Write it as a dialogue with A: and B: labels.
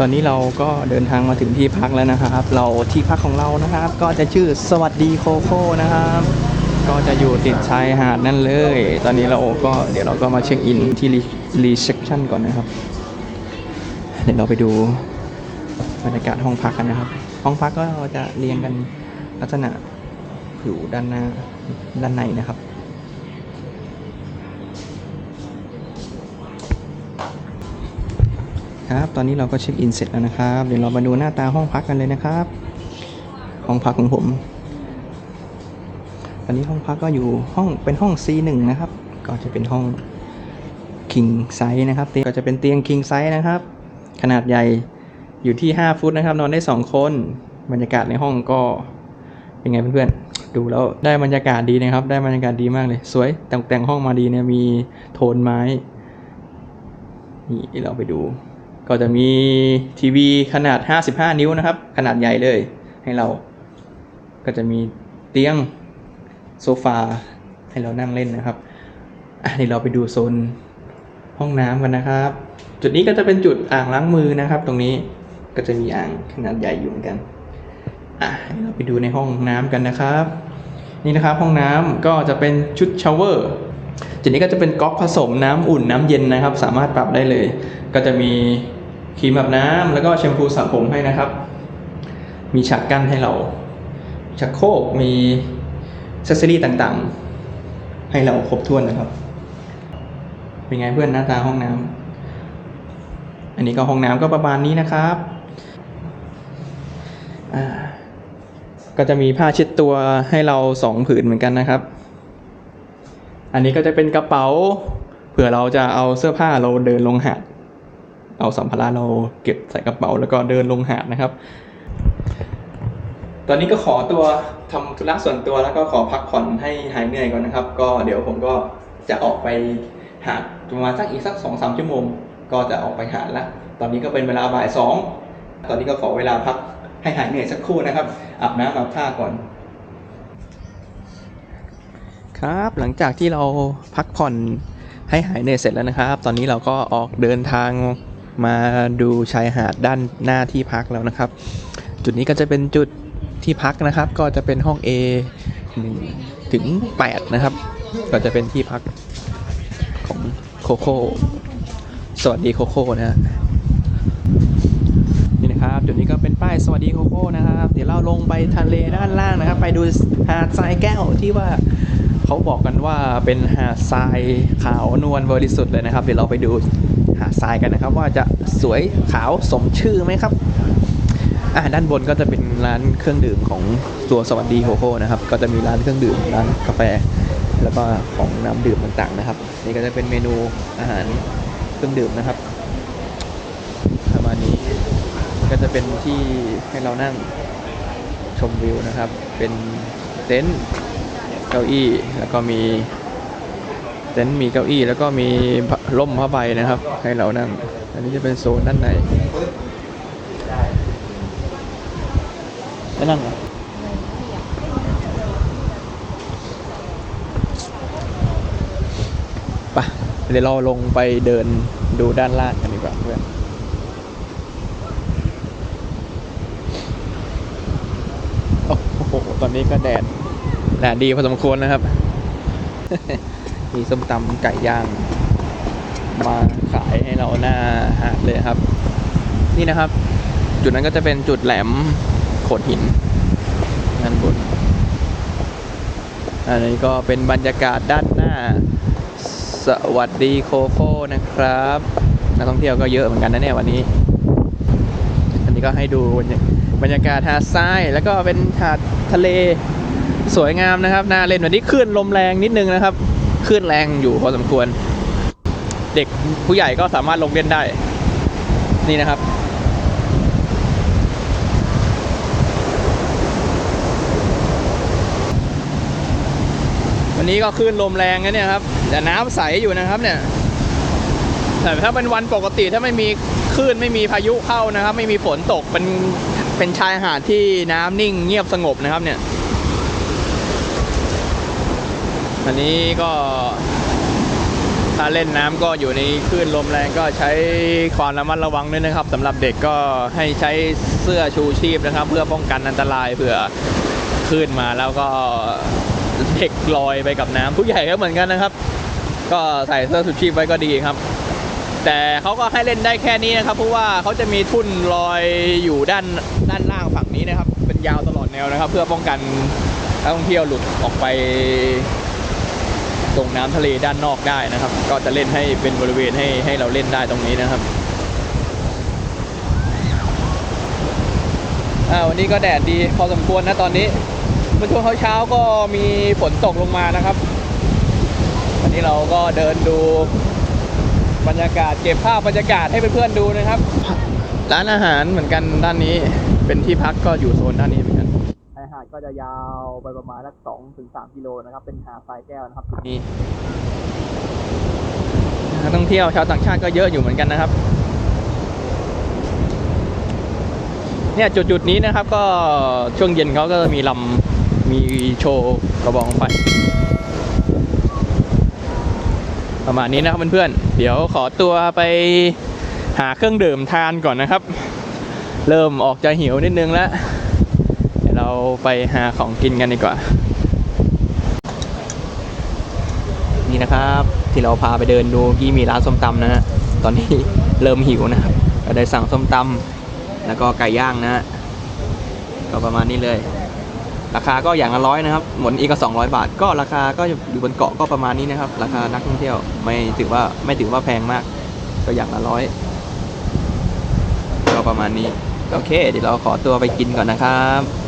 A: ตอนนี้เราก็เดินทางมาถึงที่พักแล้วนะครับ เราที่พักของเรานะครับ ก็จะชื่อสวัสดีโคโค่นะครับ ก็จะอยู่ติดชายหาดนั่นเลย ตอนนี้เราก็เดี๋ยวเราก็มาเช็คอินที่รีเซพชันก่อนนะครับ เดี๋ยวเราไปดูบรรยากาศห้องพักกันนะครับ ห้องพักก็จะเรียงกันลักษณะอยู่ด้านหน้าด้านในนะครับ ครับตอนนี้เราก็เช็คอินเสร็จแล้วนะครับ เดี๋ยวเรามาดูหน้าตาห้องพักกันเลยนะครับ ห้องพักของผม ตอนนี้ห้องพักก็อยู่ห้องเป็นห้อง C1 นะครับ ก็จะเป็นห้อง king size นะครับเตียงก็จะเป็นเตียง king size นะครับ ขนาดใหญ่อยู่ที่ 5 ฟุตนะครับ นอนได้ 2 คนบรรยากาศในห้องก็เป็นไงเพื่อนๆดูแล้วได้บรรยากาศดีนะครับ ได้บรรยากาศดีมากเลย สวยแต่งแต่งห้องมาดีเนี่ยมีโทนไม้นี่เราไปดู ก็จะมีทีวีขนาด 55 นิ้วนะครับ ขนาดใหญ่เลยให้เรา ก็จะมีเตียงโซฟาให้เรานั่งเล่นนะครับอะเดี๋ยวเราไปดูโซนห้องน้ำกันนะครับ จุดนี้ก็จะเป็นจุดอ่างล้างมือนะครับ ตรงนี้ก็จะมีอ่างขนาดใหญ่อยู่เหมือนกันอะเดี๋ยวเราไปดูในห้องน้ำกันนะครับ นี่นะครับห้องน้ำก็จะเป็นชุดชาวเวอร์จุดนี้ก็จะเป็นก๊อกผสมน้ำอุ่นน้ำเย็นนะครับ สามารถปรับได้เลย ก็จะมี ครีมอาบน้ำแล้วก็แชมพูสระผมให้นะครับ มีฉากกั้นให้เราชักโครกมีเซสซอรี่ต่างๆ ให้เราครบถ้วนนะครับ เป็นไงเพื่อนหน้าตาห้องน้ำอันนี้ก็ห้องน้ำก็ประมาณนี้นะครับก็จะมีผ้าเช็ดตัวให้เราสองผืนเหมือนกันนะครับ อันนี้ก็จะเป็นกระเป๋า เผื่อเราจะเอาเสื้อผ้าเราเดินลงหาด เอาสัมภาระเราเก็บใส่กระเป๋าแล้วก็เดินลงหาดนะครับ ตอนนี้ก็ขอตัวทำธุระส่วนตัวแล้วก็ขอพักผ่อนให้หายเหนื่อยก่อนนะครับ ก็เดี๋ยวผมก็จะออกไปหาดประมาณสักอีกสักสองสามชั่วโมง ก็จะออกไปหาดละตอนนี้ก็เป็นเวลาบ่ายสองตอนนี้ก็ขอเวลาพักให้หายเหนื่อยสักครู่นะครับอาบน้ำอาบท่าก่อน ครับหลังจากที่เราพักผ่อนให้หายเหนื่อยเสร็จแล้วนะครับ ตอนนี้เราก็ออกเดินทาง มาดูชายหาดด้านหน้าที่พักแล้วนะครับ จุดนี้ก็จะเป็นจุดที่พักนะครับ ก็จะเป็นห้อง A 1ถึง 8 นะครับ ก็จะเป็นที่พักของโคโค่สวัสดีโคโค่นะฮะนี่นะครับจุดนี้ก็เป็นป้ายสวัสดีโคโค่นะครับเดี๋ยวเราลงไปทะเลด้านล่างนะครับ ไปดูหาดทรายแก้วที่ว่าเขาบอกกันว่าเป็นหาดทรายขาวนวลบริสุทธิ์เลยนะครับ เดี๋ยวเราไปดู หาทรายกันนะครับ ว่าจะสวยขาวสมชื่อไหมครับอ่าด้านบนก็จะเป็นร้านเครื่องดื่มของตัวสวัสดีโคโค่นะครับ ก็จะมีร้านเครื่องดื่มร้านกาแฟ แล้วก็ของน้ำดื่มต่างๆนะครับ นี่ก็จะเป็นเมนูอาหารเครื่องดื่มนะครับประมาณนี้ก็จะเป็นที่ให้เรานั่งชมวิวนะครับ เป็นเต็นท์เก้าอี้แล้วก็มี เต็นท์มีเก้าอี้แล้วก็มีร่มผ้าใบนะครับ ให้เรานั่ง อันนี้จะเป็นโซนด้านในจะนั่งเหรอไปเดี๋ยวเราลงไปเดินดูด้านล่างกันดีกว่าเพื่อนโอ้โห ตอนนี้ก็แดดแดดดีพอสมควรนะครับ มีส้มตำไก่ย่าง มาขายให้เราหน้าหาดเลยครับ นี่นะครับ จุดนั้นก็จะเป็นจุดแหลมโขดหินด้านบนอันนี้ก็เป็นบรรยากาศด้านหน้า สวัสดีโคโค่นะครับนักท่องเที่ยวก็เยอะเหมือนกันนะเนี่ยวันนี้ อันนี้ก็ให้ดูบรรยากาศหาดทรายแล้วก็เป็นหาดทะเลสวยงามนะครับน่าเล่นวันนี้คลื่นลมแรงนิดนึงนะครับ คลื่นแรงอยู่พอสมควร เด็กผู้ใหญ่ก็สามารถลงเล่นได้ นี่นะครับ วันนี้ก็คลื่นลมแรงนะเนี่ยครับ แต่น้ำใสอยู่นะครับเนี่ยแต่ถ้าเป็นวันปกติถ้าไม่มีคลื่นไม่มีพายุเข้านะครับ ไม่มีฝนตกเป็นเป็นชายหาดที่น้ำนิ่งเงียบสงบนะครับเนี่ย อันนี้ก็ถ้าเล่นน้ำก็อยู่ในคลื่นลมแรงก็ใช้ความระมัดระวังด้วยนะครับสำหรับเด็กก็ให้ใช้เสื้อชูชีพนะครับ เพื่อป้องกันอันตรายเผื่อคลื่นมาแล้วก็เด็กลอยไปกับน้ำผู้ใหญ่ก็เหมือนกันนะครับ ก็ใส่เสื้อชูชีพไว้ก็ดีครับ แต่เขาก็ให้เล่นได้แค่นี้นะครับเพราะว่าเขาจะมีทุ่นลอยอยู่ด้านด้านล่างฝั่งนี้นะครับ เป็นยาวตลอดแนวนะครับ เพื่อป้องกันนักท่องเที่ยวหลุดออกไป ตรงน้ำทะเลด้านนอกได้นะครับ ก็จะเล่นให้เป็นบริเวณให้ให้เราเล่นได้ตรงนี้นะครับวันนี้ก็แดดดีพอสมควรนะตอนนี้เมื่อช่วงเช้าก็มีฝนตกลงมานะครับ วันนี้เราก็เดินดูบรรยากาศเก็บภาพบรรยากาศให้เพื่อนๆดูนะครับ ร้านอาหารเหมือนกันด้านนี้เป็นที่พักก็อยู่โซนด้านนี้เหมือนกันาดก็จะยาวไปประมาณสักสองถึงสามกิโลนะครับ เป็นหาดทรายแก้วนะครับจุดนี้นักท่องเที่ยวชาวต่างชาติก็เยอะอยู่เหมือนกันนะครับ เนี่ยจุดจุดๆนี้นะครับก็ช่วงเย็นเขาก็มีลำมีโชว์กระบองไฟประมาณนี้นะครับเพื่อนๆ เดี๋ยวขอตัวไปหาเครื่องดื่มทานก่อนนะครับ เริ่มออกจะหิวนิดนึงแล้ว เราไปหาของกินกันดีกว่า นี่นะครับ ที่เราพาไปเดินดูกี้มีร้านส้มตำนะฮะตอนนี้เริ่มหิวนะครับก็ได้สั่งส้มตำแล้วก็ไก่ย่างนะฮะก็ประมาณนี้เลย ราคาก็อย่างละร้อยนะครับ หมดอีกก็ 200 บาท ก็ราคาก็อยู่บนเกาะก็ประมาณนี้นะครับ ราคานักท่องเที่ยวไม่ถือว่าไม่ถือว่าแพงมาก ก็อย่างละร้อยก็ประมาณนี้ โอเค เดี๋ยวเราขอตัวไปกินก่อนนะครับ